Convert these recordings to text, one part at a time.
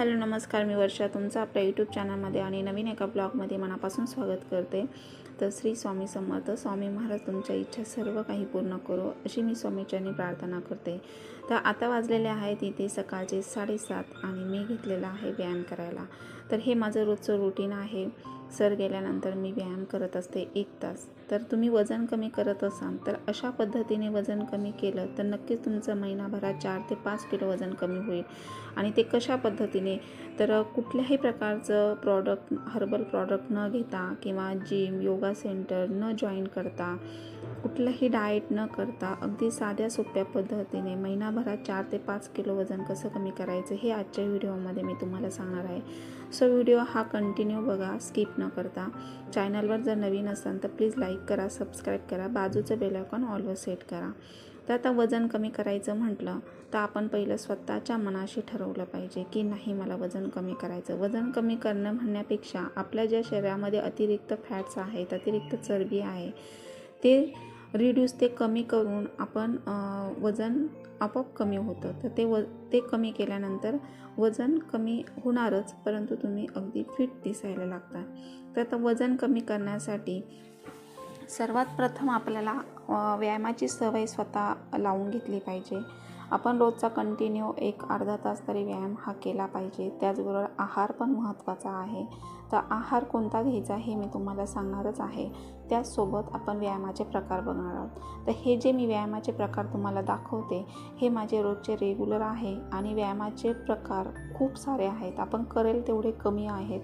Hello नमस्कार. मी वर्षा तुमचं आपल्या यूट्यूब चॅनलमध्ये आणि नवीन एका ब्लॉगमध्ये मनापासून स्वागत करते. तर श्री स्वामी समर्थ स्वामी महाराज तुमच्या इच्छा सर्व काही पूर्ण करो अशी मी स्वामीच्यानी प्रार्थना करते. तर आता वाजलेले आहेत इथे सकाळचे साडेसात आणि मी घेतलेला आहे व्यायाम करायला. तर हे माझं रोजचं रुटीन आहे. सर गेल्यानंतर मी व्यायाम करत असते एक तास. तर तुम्ही वजन कमी करत असाल तर अशा पद्धतीने वजन कमी केलं तर नक्कीच तुमचं महिनाभरात चार ते पाच किलो वजन कमी होईल. आणि ते कशा पद्धतीने? तर कुठल्याही प्रकारचं प्रॉडक्ट हर्बल प्रॉडक्ट न घेता किंवा जिम योगा सेंटर न जॉईन करता कुठलंही डाएट न करता अगदी साध्या सोप्या पद्धतीने महिनाभरात चार ते पाच किलो वजन कसं कमी करायचं हे आजच्या व्हिडिओमध्ये मी तुम्हाला सांगणार आहे. सो व्हिडिओ हा कंटिन्यू बघा स्किप न करता. चॅनलवर जर नवीन असाल तर प्लीज लाईक करा सबस्क्राईब करा बाजूचं बेलॉकॉन ऑलवर सेट करा. तर आता वजन कमी करायचं म्हटलं तर आपण पहिलं स्वतःच्या मनाशी ठरवलं पाहिजे की नाही मला वजन कमी करायचं. वजन कमी करणं म्हणण्यापेक्षा आपल्या ज्या शरीरामध्ये अतिरिक्त फॅट्स आहेत अतिरिक्त चरबी आहे ते रिड्यूस ते कमी करून आपण वजन आपोआप कमी होतं. तर ते व ते कमी केल्यानंतर वजन कमी होणारच परंतु तुम्ही अगदी फिट दिसायला लागता. तर आता वजन कमी करण्यासाठी सर्वात प्रथम आपल्याला व्यायामाची सवय स्वतः लावून घेतली पाहिजे. आपण रोजचा कंटिन्यू एक अर्धा तास तरी व्यायाम हा केला पाहिजे. त्याचबरोबर आहार पण महत्त्वाचा आहे. तर आहार कोणता घ्यायचा हे मी तुम्हाला सांगणारच आहे. त्याचसोबत आपण व्यायामाचे प्रकार बघणार आहोत. तर हे जे मी व्यायामाचे प्रकार तुम्हाला दाखवते हे माझे रोजचे रेग्युलर आहे आणि व्यायामाचे प्रकार खूप सारे आहेत. आपण करेल तेवढे कमी आहेत.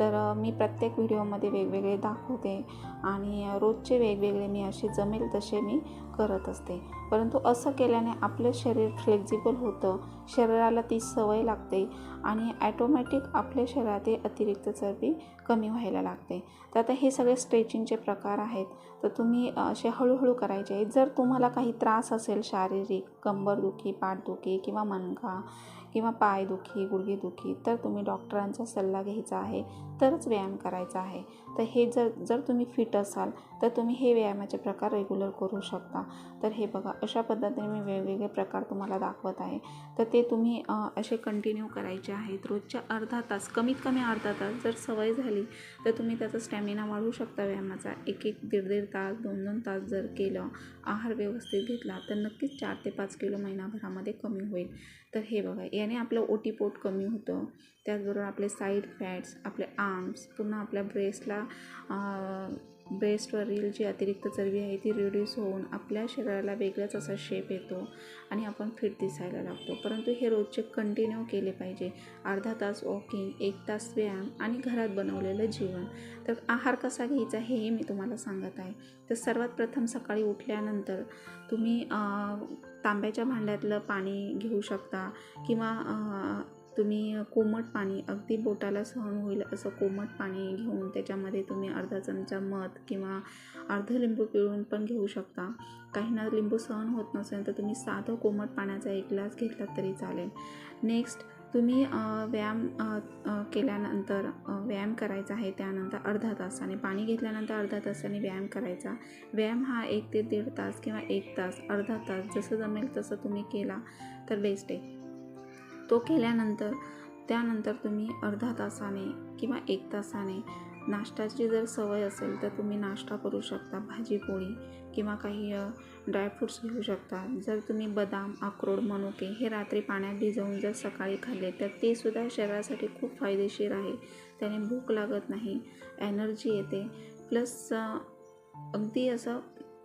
तर मी प्रत्येक व्हिडिओमध्ये वेगवेगळे दाखवते आणि रोजचे वेगवेगळे मी असे जमेल तसे मी करत असते. परंतु असं केल्याने आपलं शरीर फ्लेक्झिबल होतं शरीराला ती सवय लागते आणि ॲटोमॅटिक आपल्या शरीरातील अतिरिक्त चरबी कमी व्हायला लागते. तर आता हे सगळे स्ट्रेचिंगचे प्रकार आहेत. तर तुम्ही असे हळूहळू करायचे. जर तुम्हाला काही त्रास असेल शारीरिक कंबरदुखी पाठदुखी किंवा मनका किंवा पायदुखी गुडघेदुखी तर तुम्ही डॉक्टरांचा सल्ला घ्यायचा आहे तरच व्यायाम करायचा आहे. तर हे जर जर तुम्ही फिट असाल तर तुम्ही हे व्यायामाचे प्रकार रेग्युलर करू शकता. तर हे बघा अशा पद्धतीने मी वेगवेगळे प्रकार तुम्हाला दाखवत आहे. तर ते तुम्ही असे कंटिन्यू करायचे आहेत. रोजच्या अर्धा तास कमीत कमी अर्धा तास जर सवय झाली तर तुम्ही त्याचा स्टॅमिना वाढवू शकता व्यायामाचा. एक एक दीड दीड तास दोन दोन तास जर केलं आहार व्यवस्थित घेतला तर नक्कीच चार ते पाच किलो महिनाभरामध्ये कमी होईल. तर हे बघा याने आपलं ओटीपोट कमी होतं. त्याचबरोबर आपले साईड फॅट्स आपले आर्म्स पुन्हा आपल्या ब्रेस्टला ब्रेस्टवरील जी अतिरिक्त चरबी आहे ती रिड्यूस होऊन आपल्या शरीराला वेगळाच असा शेप येतो आणि आपण फिट दिसायला लागतो. परंतु हे रोजचे कंटिन्यू केले पाहिजे. अर्धा तास वॉकिंग एक तास व्यायाम आणि घरात बनवलेलं जेवण तर आहार कसा घ्यायचा हेही मी तुम्हाला सांगत आहे. तर सर्वात प्रथम सकाळी उठल्यानंतर तुम्ही तांब्याच्या भांड्यातलं पाणी घेऊ शकता किंवा तुम्ही कोमट पाणी अगदी बोटाला सहन होईल असं कोमट पाणी घेऊन त्याच्यामध्ये तुम्ही अर्धा चमचा मध किंवा अर्ध लिंबू पिळून पण घेऊ शकता. काहींना लिंबू सहन होत नसेल तर तुम्ही साधं कोमट पाण्याचा एक ग्लास घेतला तरी चालेल. नेक्स्ट तुम्ही व्यायाम केल्यानंतर व्यायाम करायचा आहे त्यानंतर अर्धा तासाने पाणी घेतल्यानंतर अर्धा तासाने व्यायाम करायचा. व्यायाम हा एक ते दीड तास किंवा एक तास अर्धा तास जसं जमेल तसं तुम्ही केला तर बेस्ट आहे. तो केल्यानंतर त्यानंतर तुम्ही अर्धा तासाने किंवा एक तासाने नाश्त्याची जर सवय असेल तर तुम्ही नाश्ता करू शकता भाजी पोळी किंवा काही ड्रायफ्रूट्स घेऊ शकता. जर तुम्ही बदाम अक्रोड मनुके हे रात्री पाण्यात भिजवून जर सकाळी खाल्ले तर ते सुद्धा शरीरासाठी खूप फायदेशीर आहे. त्याने भूक लागत नाही एनर्जी येते. प्लस अगदी असं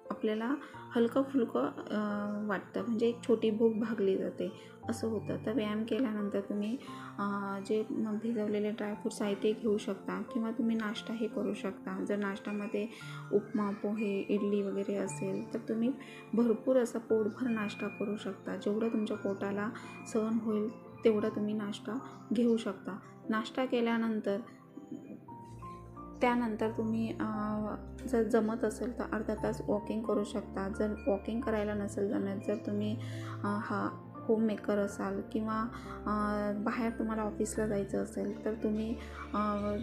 आपल्याला हलकं फुलकं वाटतं. म्हणजे एक छोटी भूक भागली जाते. असं होतं. तर व्यायाम केल्यानंतर तुम्ही जे भिजवलेले ड्रायफ्रूट्स आहे ते घेऊ शकता किंवा तुम्ही नाश्ताही करू शकता. जर नाश्त्यामध्ये उपमा पोहे इडली वगैरे असेल तर तुम्ही भरपूर असा पोटभर नाश्ता करू शकता. जेवढं तुमच्या पोटाला सहन होईल तेवढा तुम्ही नाश्ता घेऊ शकता. नाश्ता केल्यानंतर त्यानंतर तुम्ही जर जमत असेल तर अर्धा तास वॉकिंग करू शकता. जर वॉकिंग करायला नसेल जमत जर तुम्ही हा होम मेकर असाल किंवा बाहेर तुम्हाला ऑफिसला जायचं असेल तर तुम्ही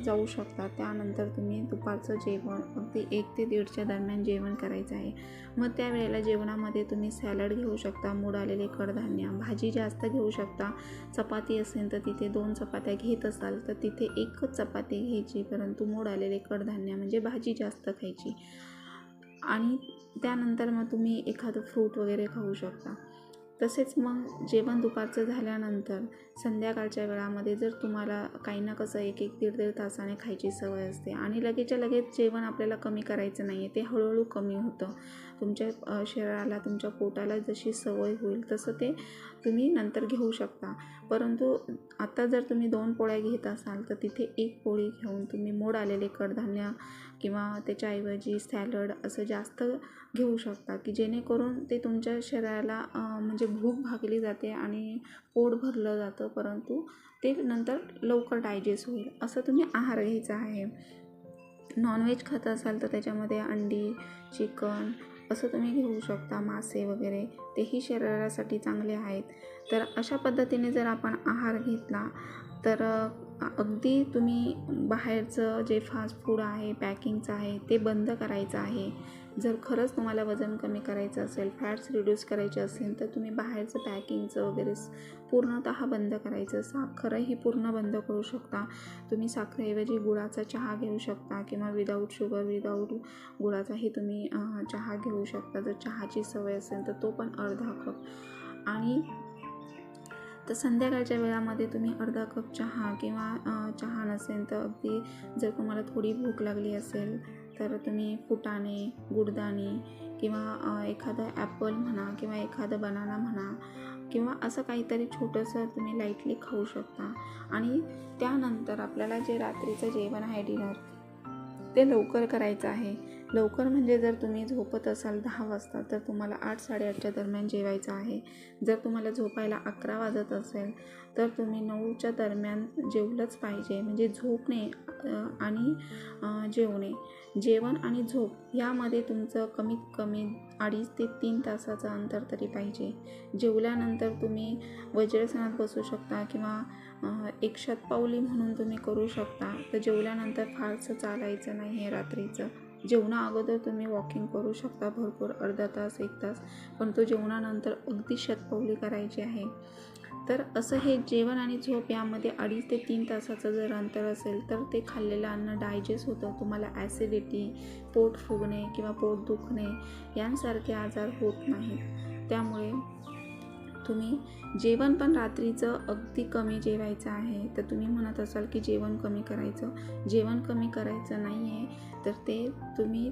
जाऊ शकता. त्यानंतर तुम्ही दुपारचं जेवण अगदी एक ते दीडच्या दरम्यान जेवण करायचं आहे. मग त्यावेळेला जेवणामध्ये तुम्ही सॅलड घेऊ शकता मूड आलेले कडधान्य भाजी जास्त घेऊ शकता. चपाती असेल तर तिथे दोन चपात्या घेत असाल तर तिथे एकच चपाती घ्यायची परंतु मूड आलेले कडधान्य म्हणजे भाजी जास्त खायची. आणि त्यानंतर मग तुम्ही एखादं फ्रूट वगैरे खाऊ शकता. तसेच मग जेवण दुपारचं झाल्यानंतर संध्याकाळच्या वेळामध्ये जर तुम्हाला काही ना कसं एक एक दीड दीड तासाने खायची सवय असते आणि लगेचच्या लगेच जेवण आपल्याला कमी करायचं नाही आहे ते हळूहळू कमी होतं. तुमच्या शरीराला तुमच्या पोटाला जशी सवय होईल तसं ते तुम्ही नंतर घेऊ शकता. परंतु आता जर तुम्ही दोन पोळ्या घेत असाल तर तिथे एक पोळी घेऊन तुम्ही मोड आलेले कडधान्य किंवा त्याच्याऐवजी सॅलड असं जास्त घेऊ शकता की जेणेकरून ते तुमच्या शरीराला म्हणजे भूक भागली जाते आणि पोट भरलं जातं परंतु ते नंतर लवकर डायजेस्ट होईल असं तुम्ही आहार घ्यायचा आहे. नॉनव्हेज खात असाल तर त्याच्यामध्ये अंडी चिकन असं तुम्ही घेऊ शकता. मासे वगैरे तेही शरीरासाठी चांगले आहेत. तर अशा पद्धतीने जर आपण आहार घेतला तर अगदी तुम्ही बाहेरचं जे फास्ट फूड आहे पॅकिंगचं आहे ते बंद करायचं आहे. जर खरंच तुम्हाला वजन कमी करायचं असेल फॅट्स रिड्यूस करायचे असेल तर तुम्ही बाहेरचं पॅकिंगचं वगैरे पूर्णतः बंद करायचं. साखरही पूर्ण बंद करू शकता. तुम्ही साखरेऐवजी गुळाचा चहा घेऊ शकता किंवा विदाऊट शुगर विदाऊट गुळाचाही तुम्ही चहा घेऊ शकता. जर चहाची सवय असेल तर तो पण अर्धा कप आणि तर संध्याकाळच्या वेळामध्ये तुम्ही अर्धा कप चहा किंवा चहा नसेल तर अगदी जर तुम्हाला थोडी भूक लागली असेल तर तुम्ही फुटाणे गुडदाणे किंवा एखादं ॲपल म्हणा किंवा एखादं बनाना म्हणा किंवा असं काहीतरी छोटंसं तुम्ही लाईटली खाऊ शकता. आणि त्यानंतर आपल्याला जे रात्रीचं जेवण आहे डिनर ते लवकर करायचं आहे. लवकर म्हणजे जर तुम्ही झोपत असाल दहा वाजता तर तुम्हाला आठ साडेआठच्या दरम्यान जेवायचं आहे. जर तुम्हाला झोपायला अकरा वाजत असेल तर तुम्ही नऊच्या दरम्यान जेवलंच पाहिजे. म्हणजे झोपणे आणि जेवणे. जेवण आणि झोप यामध्ये तुमचं कमीत कमी अडीच ते तीन तासाचं अंतर तरी पाहिजे. जेवल्यानंतर तुम्ही वज्रासनात बसू शकता किंवा अ, एक शतपावली म्हणून तुम्ही करू शकता. तर जेवल्यानंतर फारसं चालायचं नाही आहे रात्रीचं. जेवणा अगोदर तुम्ही वॉकिंग करू शकता. भरपूर अर्धा तास एक तास. पण तो जेवणानंतर अगदी शतपावली करायची आहे. तर असं हे जेवण आणि झोप यामध्ये अडीच ते तीन तासाचं जर अंतर असेल तर ते खाल्लेलं अन्न डायजेस्ट होतं. तुम्हाला ॲसिडिटी पोट फुगणे किंवा पोट दुखणे यांसारखे आजार होत नाहीत. त्यामुळे तुम्ही जेवण पण रात्रीचं अगदी कमी जेवायचं आहे तर तुम्ही म्हणत असाल की जेवण कमी करायचं. जेवण कमी करायचं नाही आहे तर ते तुम्ही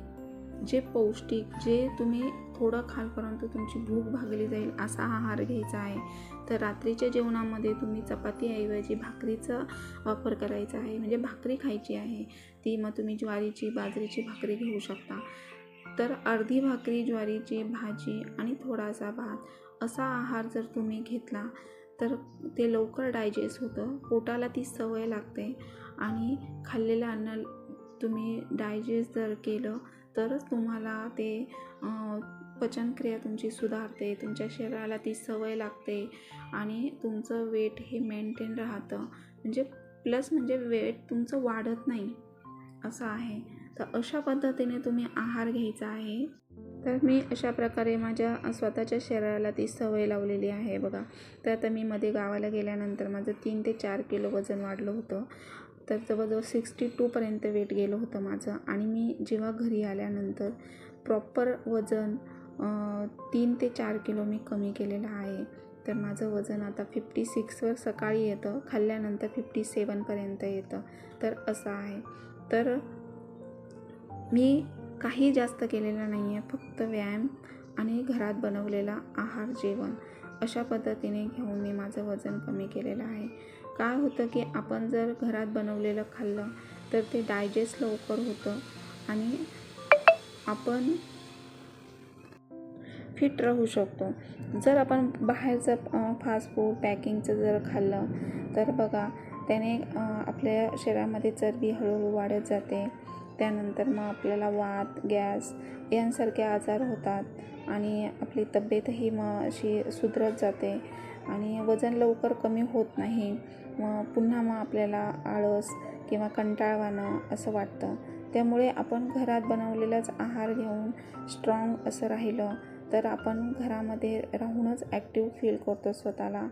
जे पौष्टिक जे तुम्ही थोडं खाल परंतु तुमची भूक भागली जाईल असा आहार घ्यायचा आहे. तर रात्रीच्या जेवणामध्ये तुम्ही चपातीऐवजी भाकरीचा वापर करायचा आहे म्हणजे भाकरी खायची आहे. ती मग तुम्ही ज्वारीची बाजरीची भाकरी घेऊ शकता. तर अर्धी भाकरी ज्वारीची भाजी आणि थोडासा भात असा आहार जर तुम्ही घेतला तर ते लवकर डायजेस्ट होतं. पोटाला ती सवय लागते आणि खाल्लेलं अन्न तुम्ही डायजेस्ट जर केलं तरच तुम्हाला ते पचनक्रिया तुमची सुधारते तुमच्या शरीराला ती सवय लागते आणि तुमचं वेट हे मेंटेन राहतं. म्हणजे प्लस म्हणजे वेट तुमचं वाढत नाही असं आहे. तर अशा पद्धतीने तुम्ही आहार घ्यायचा आहे. तर मी अशा प्रकारे माझ्या स्वतःच्या शरीराला ती सवय लावलेली आहे बघा. तर आता मी मध्ये गावाला गेल्यानंतर माझं तीन ते चार किलो वजन वाढलं होतं. तर जवळजवळ सिक्स्टी टूपर्यंत वेट गेलं होतं माझं. आणि मी जेव्हा घरी आल्यानंतर प्रॉपर वजन तीन ते चार किलो मी कमी केलेलं आहे. तर माझं वजन आता फिफ्टी सिक्सवर सकाळी येतं खाल्ल्यानंतर फिफ्टी सेवनपर्यंत येतं. तर असं आहे. तर मी काही जास्त केलेलं नाही आहे फक्त व्यायाम आणि घरात बनवलेला आहार जेवण. अशा पद्धतीने घेऊन मी माझं वजन कमी केलेलं आहे. काय होतं की आपण जर घरात बनवलेलं खाल्लं तर ते डायजेस्ट लवकर होतं आणि आपण फिट राहू शकतो. जर आपण बाहेरचं फास्ट फूड पॅकिंगचं जर खाल्लं तर बघा त्याने आपल्या शरीरामध्ये चरबी हळूहळू वाढत जाते. त्यानंतर मग आपल्याला वात गॅस यांसारखे आजार होतात आणि आपली तब्येतही मग अशी सुधरत जाते आणि वजन लवकर कमी होत नाही. मग पुन्हा मग आपल्याला आळस किंवा कंटाळवाणं असं वाटतं. त्यामुळे आपण घरात बनवलेलाच आहार घेऊन स्ट्रॉंग असं राहिलं तर आपण घरामध्ये राहूनच ॲक्टिव्ह फील करतो स्वतःला.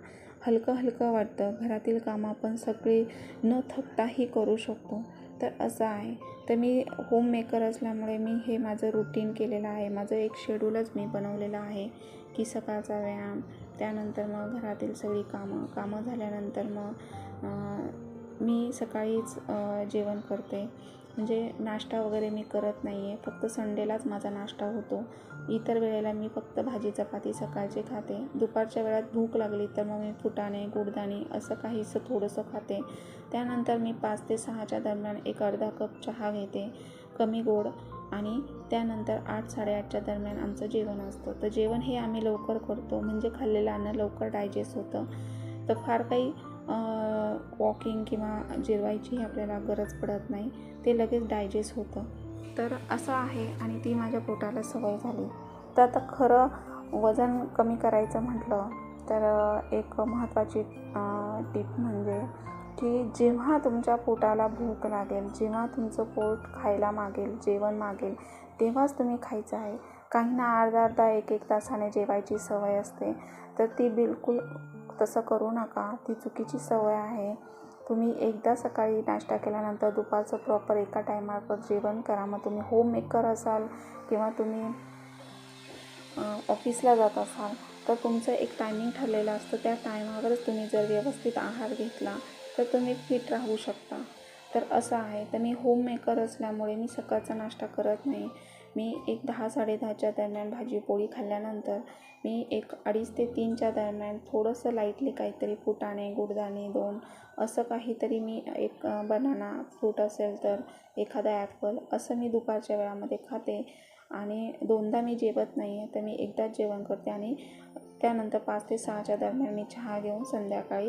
हलकं हलकं वाटतं. घरातील कामं आपण सगळी न थकताही करू शकतो. तर असं आहे. तर मी होम मेकर असल्यामुळे मी हे माझं रुटीन केलेलं आहे. माझं एक शेड्यूलच मी बनवलेलं आहे की सकाळचा व्यायाम त्यानंतर मग घरातील सगळी कामं कामं झाल्यानंतर मग मी सकाळीच जेवण करते. म्हणजे नाश्ता वगैरे मी करत नाही आहे फक्त संडेलाच माझा नाश्ता होतो. इतर वेळेला मी फक्त भाजी चपाती सकाळचे खाते. दुपारच्या वेळात भूक लागली तर मग मी फुटाणे गुडदाणे असं काहीसं थोडंसं खाते. त्यानंतर मी पाच ते सहाच्या दरम्यान एक अर्धा कप चहा घेते. कमी गोड. आणि त्यानंतर आठ साडेआठच्या दरम्यान आमचं जेवण असतं. तर जेवण हे आम्ही लवकर करतो. म्हणजे खाल्लेलं अन्न लवकर डायजेस्ट होतं. तर फार काही वॉकिंग किंवा जिरवायची आपल्याला गरज पडत नाही ते लगेच डायजेस्ट होतं. तर असं आहे आणि ती माझ्या पोटाला सवय झाली. तर आता खरं वजन कमी करायचं म्हटलं तर एक महत्त्वाची टीप म्हणजे की जेव्हा तुमच्या पोटाला भूक लागेल जेव्हा तुमचं पोट खायला मागेल जेवण मागेल तेव्हाच तुम्ही खायचं आहे. काहींना अर्धा अर्धा एक एक तासाने जेवायची सवय असते. तर ती बिलकुल तसं करू नका. ती चुकीची सवय आहे. तुम्ही एकदा सकाळी नाश्ता केल्यानंतर दुपारचं प्रॉपर एका टायमावर जेवण करा. मग तुम्ही होम मेकर असाल किंवा तुम्ही ऑफिसला जात असाल तर तुमचं एक टायमिंग ठरलेलं असतं. त्या टायमावरच तुम्ही जर व्यवस्थित आहार घेतला तर तुम्ही फिट राहू शकता. तर असं आहे. तर मी होम मेकर असल्यामुळे मी सकाळचा नाश्ता करत नाही. मी एक दहा साडेदहाच्या दरम्यान भाजी पोळी खाल्ल्यानंतर मी एक अडीच ते तीनच्या दरम्यान थोडंसं लाईटली काहीतरी फुटाणे गुडदाणे दोन असं काहीतरी मी एक बनाना फ्रूट असेल तर एखादा ॲपल असं मी दुपारच्या वेळामध्ये खाते. आणि दोनदा मी जेवत नाही आहे तर मी एकदाच जेवण करते आणि त्यानंतर पाच ते सहाच्या दरम्यान मी चहा घेऊन संध्याकाळी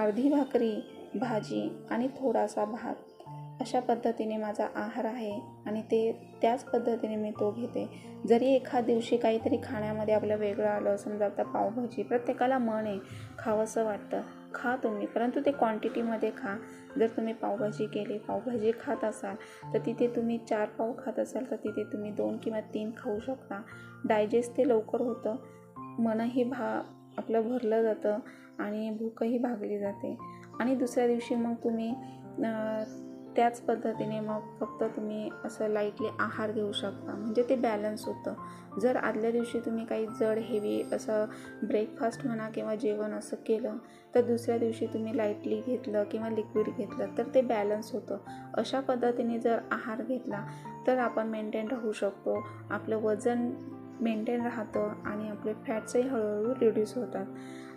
अर्धी भाकरी भाजी आणि थोडासा भात अशा पद्धतीने माझा आहार आहे आणि ते त्याच पद्धतीने मी तो घेते. जरी एखाद दिवशी काहीतरी खाण्यामध्ये आपलं वेगळं आलं समजा आता पावभाजी प्रत्येकाला मन आहे खावंसं वाटतं. खा तुम्ही परंतु ते क्वांटिटीमध्ये खा. जर तुम्ही पावभाजी केली पावभाजी खात असाल तर तिथे तुम्ही चार पाव खात असाल तर तिथे तुम्ही दोन किंवा तीन खाऊ शकता. डायजेस्ट ते लवकर होतं. मनही भा आपलं भरलं जातं आणि भूकही भागली जाते. आणि दुसऱ्या दिवशी मग तुम्ही त्याच पद्धतीने मग फक्त तुम्ही असं लाईटली आहार घेऊ शकता. म्हणजे ते बॅलन्स होतं. जर आदल्या दिवशी तुम्ही काही जड हेवी असं ब्रेकफास्ट म्हणा किंवा जेवण असं केलं तर दुसऱ्या दिवशी तुम्ही लाईटली घेतलं किंवा लिक्विड घेतलं तर ते बॅलन्स होतं. अशा पद्धतीने जर आहार घेतला तर आपण मेंटेन राहू शकतो. आपलं वजन मेंटेन राहतं आणि आपले फॅट्सही हळूहळू रिड्यूस होतात.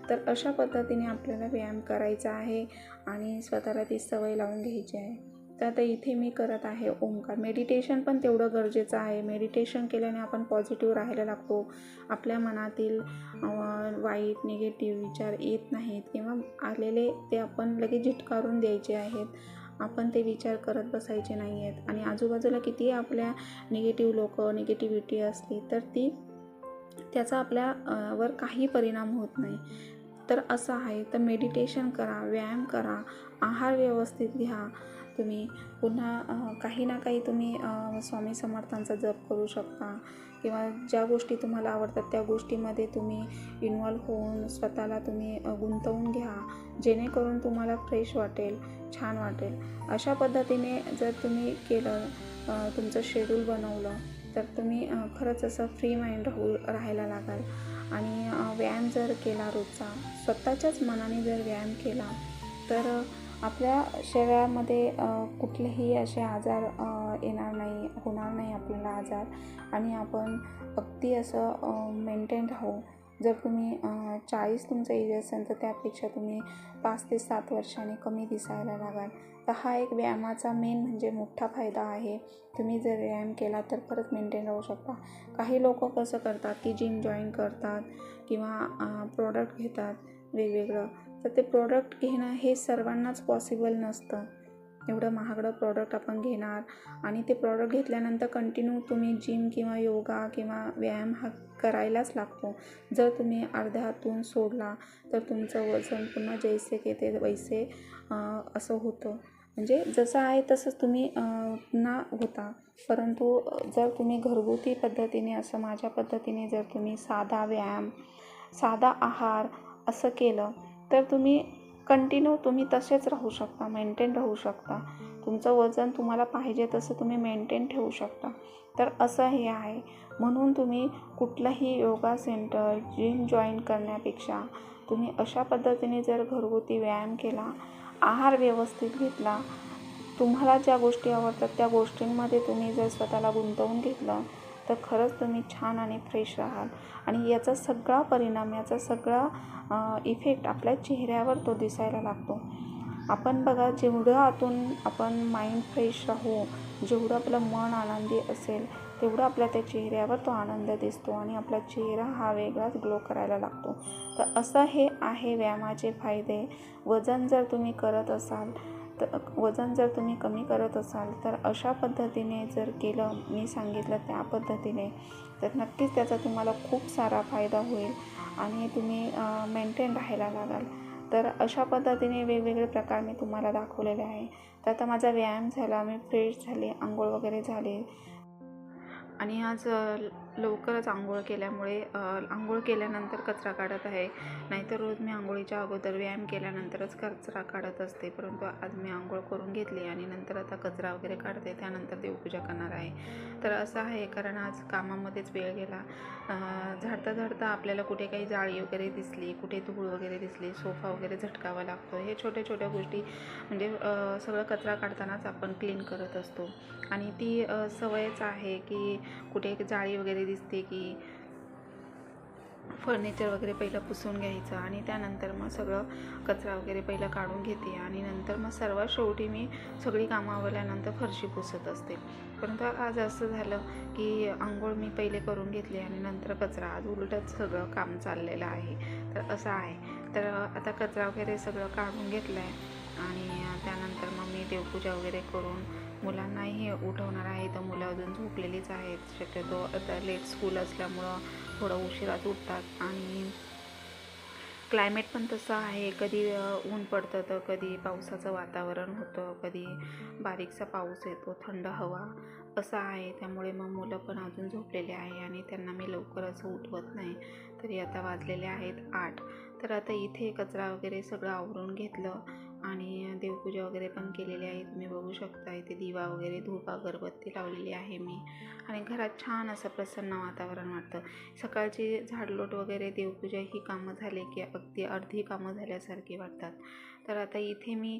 तर अशा पद्धतीने आपल्याला व्यायाम करायचा आहे आणि स्वतःला ती सवय लावून घ्यायची आहे. तर इथे मी करत आहे ओंकार. मेडिटेशन पण तेवढं गरजेचं आहे. मेडिटेशन केल्याने आपण पॉझिटिव्ह राहायला लागतो. आपल्या मनातील वाईट निगेटिव्ह विचार येत नाहीत किंवा आलेले ते आपण लगेच झिटकारून द्यायचे आहेत. आपण ते विचार करत बसायचे नाही आहेत आणि आजूबाजूला किती आपल्या निगेटिव्ह लोक निगेटिव्हिटी असली तर ती त्याचा आपल्या वर काही परिणाम होत नाही. तर असं आहे. तर मेडिटेशन करा व्यायाम करा. आहार व्यवस्थित घ्या. तुम्ही पुन्हा काही ना काही तुम्ही स्वामी समर्थांचा जप करू शकता किंवा ज्या गोष्टी तुम्हाला आवडतात त्या गोष्टीमध्ये तुम्ही इन्वॉल्व होऊन स्वतःला तुम्ही गुंतवून घ्या जेणेकरून तुम्हाला फ्रेश वाटेल छान वाटेल. अशा पद्धतीने जर तुम्ही केलं तुमचं शेड्यूल बनवलं तर तुम्ही खरंच असं फ्री माइंड राहू राहायला लागाल. आणि व्यायाम जर केला रोजचा स्वतःच्याच मनाने जर व्यायाम केला तर आपल्या शरीरामध्ये कुठलेही असे आजार येणार नाही होणार नाही आपल्याला आजार. आणि आपण अगदी असं मेंटेन राहू. जर तुम्ही चाळीस तुमचं एज असेल तर त्यापेक्षा तुम्ही पाच ते सात वर्षांनी कमी दिसायला लागाल. तर हा एक व्यायामाचा मेन म्हणजे मोठा फायदा आहे. तुम्ही जर व्यायाम केला तर परत मेंटेन राहू शकता. काही लोक कसं करतात की जिम जॉईन करतात किंवा प्रोडक्ट घेतात वेगवेगळं. तर ते प्रोडक्ट घेणं हे सर्वांनाच पॉसिबल नसतं. एवढं महागडं प्रॉडक्ट आपण घेणार आणि ते प्रॉडक्ट घेतल्यानंतर कंटिन्यू तुम्ही जिम किंवा योगा किंवा व्यायाम हा करायलाच लागतो. जर तुम्ही अर्ध्यातून सोडला तर तुमचं वजन पुन्हा जैसे की ते वैसे असं होतं. म्हणजे जसं आहे तसंच तुम्ही ना पुन्हा होता. परंतु जर तुम्ही घरगुती पद्धतीने असं माझ्या पद्धतीने जर तुम्ही साधा व्यायाम साधा आहार असं केलं तर तुम्ही कंटिन्यू तुम्ही तसेच राहू शकता मेंटेन राहू शकता. तुमचं वजन तुम्हाला पाहिजे तसं तुम्ही मेंटेन ठेवू शकता. तर असं हे आहे. म्हणून तुम्ही कुठलंही योगा सेंटर जिम जॉईन करण्यापेक्षा तुम्ही अशा पद्धतीने जर घरगुती व्यायाम केला आहार व्यवस्थित घेतला तुम्हाला ज्या गोष्टी आवडतात त्या गोष्टींमध्ये तुम्ही जर स्वतःला गुंतवून घेतलं तर खरंच तुम्ही छान आणि फ्रेश राहाल. आणि याचा सगळा परिणाम याचा सगळा इफेक्ट आपल्या चेहऱ्यावर तो दिसायला लागतो. आपण बघा जेवढं आतून आपण माइंड फ्रेश राहू जेवढं आपलं मन आनंदी असेल तेवढं आपल्या त्या चेहऱ्यावर तो आनंद दिसतो आणि आपला चेहरा हा वेगळाच ग्लो करायला लागतो. तर असं हे आहे व्यायामाचे फायदे. वजन जर तुम्ही करत असाल तर वजन जर तुम्ही कमी करत असाल तर अशा पद्धतीने जर केलं मी सांगितलं त्या पद्धतीने तर नक्कीच त्याचा तुम्हाला खूप सारा फायदा होईल आणि तुम्ही मेंटेन राहायला लागाल. तर अशा पद्धतीने वेगवेगळे प्रकार मी तुम्हाला दाखवलेले आहे. तर आता माझा व्यायाम झाला मी फ्रेश झाले आंघोळ वगैरे झाले. आणि आज लवकरच आंघोळ केल्यामुळे आंघोळ केल्यानंतर कचरा काढत आहे. नाहीतर रोज मी आंघोळीच्या अगोदर व्यायाम केल्यानंतरच कचरा काढत असते. परंतु आज मी आंघोळ करून घेतली आणि नंतर आता कचरा वगैरे काढते त्यानंतर देवपूजा करणार आहे. तर असं आहे कारण आज कामामध्येच वेळ गेला. झाडता झाडता आपल्याला कुठे काही जाळी वगैरे दिसली कुठे धूळ वगैरे दिसली सोफा वगैरे झटकावा लागतो. हे छोट्या छोट्या गोष्टी म्हणजे सगळं कचरा काढतानाच आपण क्लीन करत असतो. आणि ती सवयच आहे की कुठे जाळी वगैरे दिसते की फर्निचर वगैरे पहिलं पुसून घ्यायचं आणि त्यानंतर मग सगळं कचरा वगैरे पहिलं काढून घेते आणि नंतर मग सर्वात शेवटी मी सगळी कामं आवरल्यानंतर फरशी पुसत असते. परंतु आज असं झालं की आंघोळ मी पहिले करून घेतली आणि नंतर कचरा आज उलटच सगळं काम चाललेलं आहे. तर असं आहे. तर आता कचरा वगैरे सगळं काढून घेतलं आहे आणि त्यानंतर मग मी देवपूजा वगैरे करून मुलांनाही उठवणार आहे. तर मुलं अजून झोपलेलीच आहेत. शक्यतो आता लेट स्कूल असल्यामुळं थोडं उशिराच उठतात. आणि क्लायमेट पण तसं आहे. कधी ऊन पडतं तर कधी पावसाचं वातावरण होतं. कधी बारीकसा पाऊस येतो थंड हवा. असं आहे. त्यामुळे मग मुलं पण अजून झोपलेले आहे आणि त्यांना मी लवकर असं उठवत नाही. तरी आता वाजलेले आहेत आठ. तर आता इथे कचरा वगैरे सगळं आवरून घेतलं. आणि देवपूजा वगैरे पण केलेली आहे. तुम्ही बघू शकता इथे दिवा वगैरे धूप अगरबत्ती लावलेली आहे मी. आणि घरात छान असं प्रसन्न वातावरण वाटतं. सकाळची झाडलोट वगैरे देवपूजा ही कामं झाले की अगदी अर्धी कामं झाल्यासारखी वाटतात. तर आता इथे मी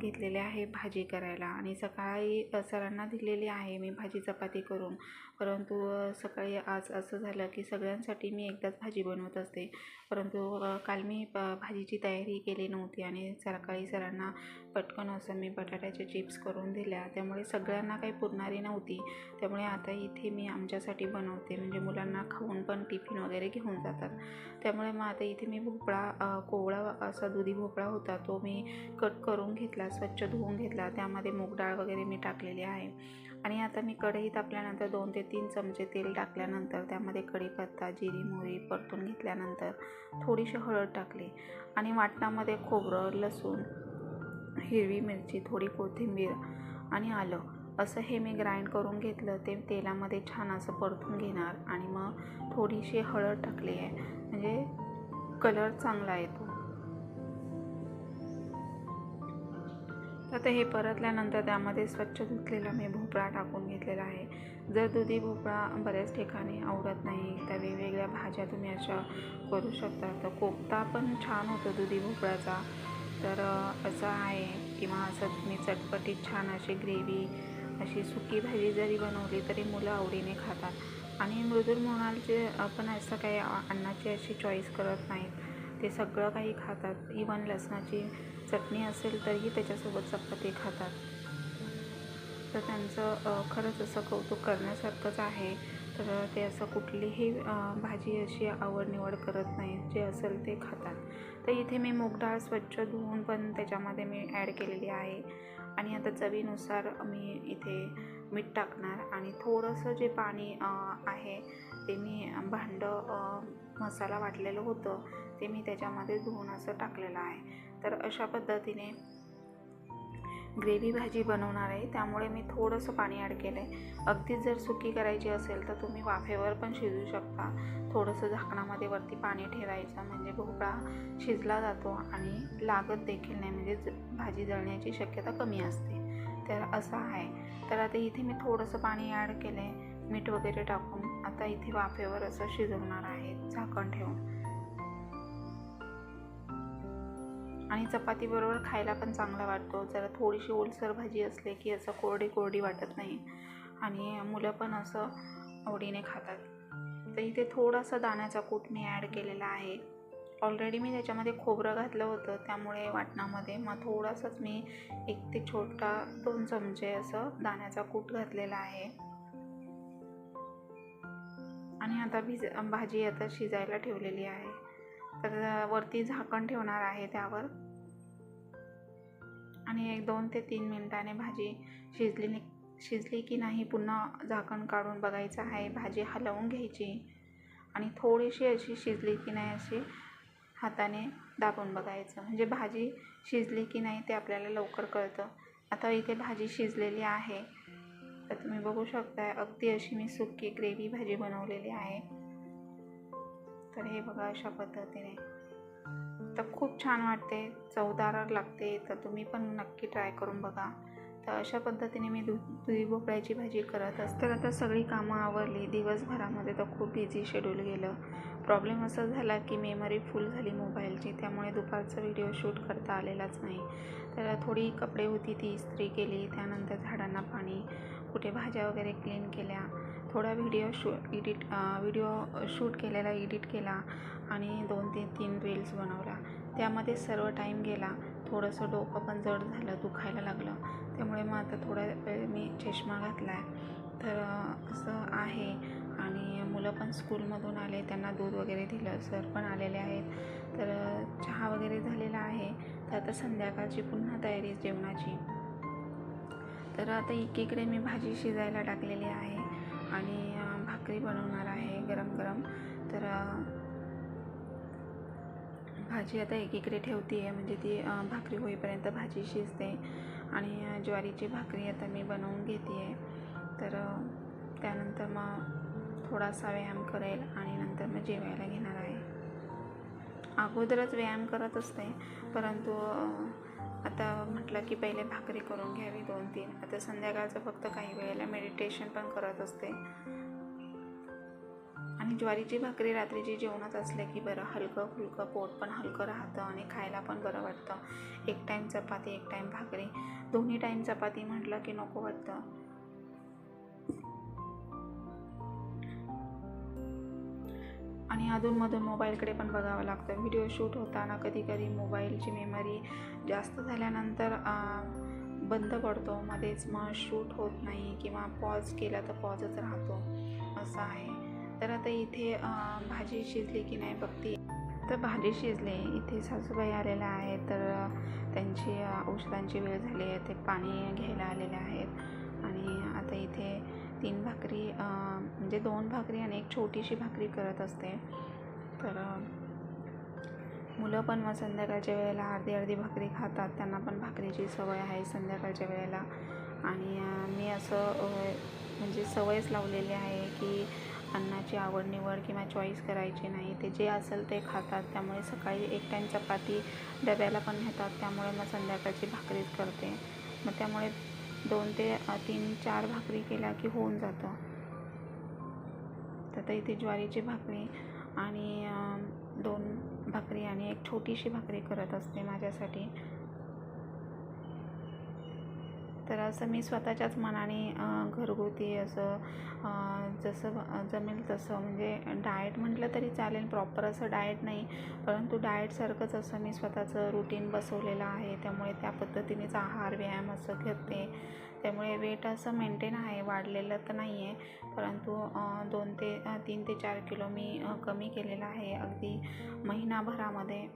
घेतलेले आहे भाजी करायला. आणि सकाळी सरांना दिलेली आहे मी भाजी चपाती करून. परंतु सकाळी आज असं झालं की सगळ्यांसाठी मी एकदाच भाजी बनवत असते. परंतु काल मी प भाजीची तयारी केली नव्हती आणि सकाळी सरांना पटकन असं मी बटाट्याचे चिप्स करून दिल्या. त्यामुळे सगळ्यांना काही पुरणारी नव्हती. त्यामुळे आता इथे मी आमच्यासाठी बनवते. म्हणजे मुलांना खाऊन पण टिफिन वगैरे घेऊन जातात. त्यामुळे मग आता इथे मी भोपळा कोवळा असा दुधी भोपळा होता तो मी कट करून घेतला स्वच्छ धुवून घेतला. त्यामध्ये मूग डाळ वगैरे मी टाकलेली आहे. आणि आता मी कढई तापल्यानंतर दोन ते तीन चमचे तेल टाकल्यानंतर त्यामध्ये कढीपत्ता जिरी मोहरी परतून घेतल्यानंतर थोडीशी हळद टाकली. आणि वाटणामध्ये खोबरं लसूण हिरवी मिरची थोडी कोथिंबीर आणि आलं. असं हे मी ग्राइंड करून घेतलं. ते तेलामध्ये छान असं परतून घेणार आणि मग थोडीशी हळद टाकली आहे. म्हणजे कलर चांगला येतो. आता हे परतल्यानंतर त्यामध्ये स्वच्छ धुतलेला मी भोपळा टाकून घेतलेला आहे. जर दुधी भोपळा बऱ्याच ठिकाणी आवडत नाही त्या वेगवेगळ्या भाज्या तुम्ही अशा करू शकता. तर कोफ्ता पण छान होतो दुधी भोपळ्याचा तर असं आहे किंवा असं तुम्ही चटपटीत छान अशी ग्रेव्ही अशी सुकी भाजी जरी बनवली तरी मुलं आवडीने खातात. आणि मृदुल म्हणालचे आपण असं काही अन्नाची अशी चॉईस करत नाहीत. ते सगळं काही खातात. इवन लसणाची चटणी असेल तरीही त्याच्यासोबत चपाती खातात. तर त्यांचं खरंच असं कौतुक करण्यासारखंच आहे. तर ते असं कुठलीही भाजी अशी आवड निवड करत नाही जे असेल ते खातात. तर इथे मी मूग डाळ स्वच्छ धुवून पण त्याच्यामध्ये मी ॲड केलेली आहे. आणि आता चवीनुसार मी इथे मीठ टाकणार आणि थोडंसं जे पाणी आहे ते मी भांडं मसाला वाटलेलं होतं ते मी त्याच्यामध्ये धुवून असं टाकलेलं आहे. तर अशा पद्धतीने ग्रेव्ही भाजी बनवणार आहे. त्यामुळे मी थोडंसं पाणी ॲड केलं आहे अगदीच जर सुकी करायची असेल तर तुम्ही वाफेवर पण शिजू शकता. थोडंसं झाकणामध्ये वरती पाणी ठेवायचं म्हणजे भोपळा शिजला जातो आणि लागत देखील नाही म्हणजे भाजी जळण्याची शक्यता कमी असते. तर असं आहे. तर आता इथे मी थोडंसं पाणी ॲड केलं आहे मीठ वगैरे टाकून आता इथे वाफेवर असं शिजवणार आहे. झाकण ठेवून. आणि चपातीबरोबर खायला पण चांगला वाटतो. जरा थोडीशी ओलसर भाजी असली की असं कोरडी कोरडी वाटत नाही. आणि मुलं पण असं आवडीने खातात. तर इथे थोडासा दाण्याचा कूट मी ॲड केलेला आहे. ऑलरेडी मी त्याच्यामध्ये खोबरं घातलं होतं. त्यामुळे वाटणामध्ये मग थोडासाच मी एक ते छोटा दोन चमचे असं दाण्याचा कूट घातलेला आहे. आणि आता भिज भाजी आता शिजायला ठेवलेली आहे. तर वरती झाकण ठेवणार आहे त्यावर. आणि एक दोन ते तीन मिनिटाने भाजी शिजली नि- शिजली की नाही पुन्हा झाकण काढून बघायचं आहे भाजी हलवून घ्यायची. आणि थोडीशी अशी शिजली की नाही अशी हाताने दाबून बघायचं. म्हणजे भाजी शिजली की नाही ते आपल्याला लवकर कळतं. आता इथे भाजी शिजलेली आहे. तर तुम्ही बघू शकताय अगदी अशी मी सुकी ग्रेव्ही भाजी बनवलेली आहे. तर हे बघा अशा पद्धतीने. तर खूप छान वाटते. चवदार लागते. तर तुम्ही पण नक्की ट्राय करून बघा. तर अशा पद्धतीने मी दु दुधी भोपळ्याची भाजी करत असते तर आता सगळी कामं आवरली. दिवसभरामध्ये तर खूप बिझी शेड्यूल गेलं. प्रॉब्लेम असा झाला की मेमरी फुल झाली मोबाईलची त्यामुळे दुपारचा व्हिडिओ शूट करता आलेलाच नाही. तर थोडी कपडे होती ती इस्त्री केली. त्यानंतर झाडांना पाणी कुठे भाज्या वगैरे क्लीन केल्या. थोडा व्हिडिओ शू इडिट व्हिडिओ शूट केलेला एडिट केला आणि दोन ते तीन रील्स बनवला त्यामध्ये सर्व टाईम गेला. थोडंसं डोकं पण जड झालं दुखायला लागलं. त्यामुळे मग आता थोडा वेळ मी चष्मा घातला आहे तर असं आहे. आणि मुलं पण स्कूलमधून आले. त्यांना दूध वगैरे दिलं. सर पण आलेले आहेत. तर चहा वगैरे झालेला आहे. तर आता संध्याकाळची पुन्हा तयारी जेवणाची. तर आता एकीकडे मी भाजी शिजायला टाकलेली आहे. आणि भाकरी बनवणार आहे गरम गरम. तर भाजी आता एकीकडे ठेवते आहे म्हणजे ती भाकरी होईपर्यंत भाजी शिजते. आणि ज्वारीची भाकरी आता मी बनवून घेते आहे तर त्यानंतर मग थोडासा व्यायाम करेल आणि नंतर मग जेवायला घेणार आहे. अगोदरच व्यायाम करत असते परंतु आता म्हटलं की पहिले भाकरी करून घ्यावी दोन तीन. आता संध्याकाळचं फक्त काही वेळेला मेडिटेशन पण करत असते. आणि ज्वारीची भाकरी रात्रीची जेवणात असले की बरं हलकं फुलकं पोट पण हलकं राहतं आणि खायला पण बरं वाटतं. एक टाईम चपाती एक टाईम भाकरी. दोन्ही टाईम चपाती म्हटलं की नको वाटतं. आणि अधूनमधून मोबाईलकडे पण बघावं लागतं. व्हिडिओ शूट होताना कधी कधी मोबाईलची मेमरी जास्त झाल्यानंतर बंद पडतो. मध्येच मग शूट होत नाही किंवा पॉज केला तर पॉजच राहतो. असं आहे. तर आता इथे भाजी शिजली की नाही बघते. तर भाजी शिजली. इथे सासूबाई आलेल्या आहेत. तर त्यांची औषधांची वेळ झाली आहे. ते पाणी घ्यायला आलेले आहेत. आणि आता इथे तीन भाकरी म्हणजे दोन भाकरी आणि एक छोटीशी भाकरी करत असते. तर मुलं पण मग संध्याकाळच्या वेळेला अर्धी अर्धी भाकरी खातात. त्यांना पण भाकरीची सवय आहे संध्याकाळच्या वेळेला. आणि मी असं म्हणजे सवयच लावलेली आहे की अन्नाची आवड निवड किंवा चॉईस करायची नाही. ते जे असेल ते खातात. त्यामुळे सकाळी एक टाईम चपाती डब्याला पण नेतात. त्यामुळे मग संध्याकाळची भाकरीच करते. मग त्यामुळे दोन ते तीन चार भाकरी केल्या की होऊन जातं. तर इथे ज्वारीची भाकरी आणि दोन भाकरी आणि एक छोटीशी भाकरी करत असते माझ्यासाठी. तर असं मी स्वतःच्याच मनाने घरगुती असं जसं जमेल तसं म्हणजे डाएट म्हटलं तरी चालेल प्रॉपर असं डाएट नाही. परंतु डाएटसारखंच असं मी स्वतःचं रुटीन बसवलेलं आहे. त्यामुळे त्या पद्धतीनेच आहार व्यायाम असं घेते. त्यामुळे वेट असं मेंटेन आहे वाढलेलं तर नाही आहे परंतु दोन ते तीन ते चार किलो मी कमी केलेलं आहे अगदी महिनाभरामध्ये.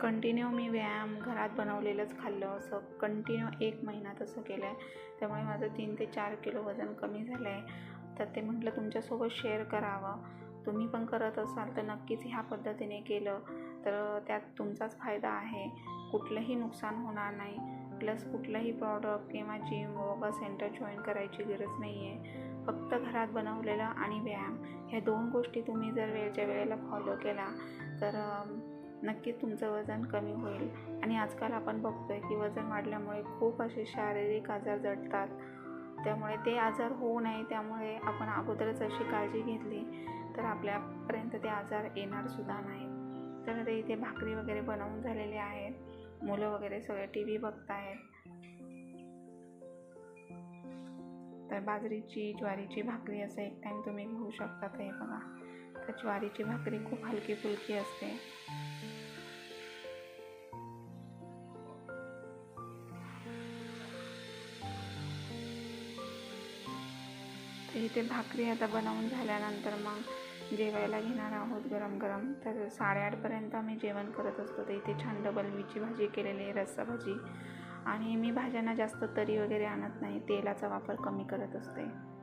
कंटिन्यू मी व्यायाम घरात बनवलेलंच खाल्लं. असं कंटिन्यू एक महिना तसं केलं आहे त्यामुळे माझं तीन ते चार किलो वजन कमी झालं आहे तर ते म्हटलं तुमच्यासोबत शेअर करावं. तुम्ही पण करत असाल तर नक्कीच ह्या पद्धतीने केलं. तर त्यात तुमचाच फायदा आहे. कुठलंही नुकसान होणार नाही. प्लस कुठलंही प्रॉडक्ट किंवा जिम योगा सेंटर जॉईन करायची गरज नाही आहे फक्त घरात बनवलेलं आणि व्यायाम. ह्या दोन गोष्टी तुम्ही जर वेळच्या वेळेला फॉलो केला तर नक्कीच तुमचं वजन कमी होईल. आणि आजकाल आपण बघतोय की वजन वाढल्यामुळे खूप असे शारीरिक आजार जडतात. त्यामुळे ते आजार होऊ नये त्यामुळे आपण अगोदरच अशी काळजी घेतली तर आपल्यापर्यंत ते आजार येणारसुद्धा नाही तर ते इथे भाकरी वगैरे बनवून झालेले आहेत. मुलं वगैरे सगळे टी व्ही बघतायत. तर बाजरीची ज्वारीची भाकरी असं एक टाईम तुम्ही घेऊ शकता हे बघा. तर ज्वारीची भाकरी खूप हलकी फुलकी असते. इथे भाकरी आता बनवून झाल्यानंतर मग जेवायला घेणार आहोत गरम गरम. तर साडेआठपर्यंत आम्ही जेवण करत असतो. तर इथे छान डबल भाजी केलेली आहे रस्सा भाजी. आणि मी भाज्यांना जास्त तरी वगैरे आणत नाही. तेलाचा वापर कमी करत असते.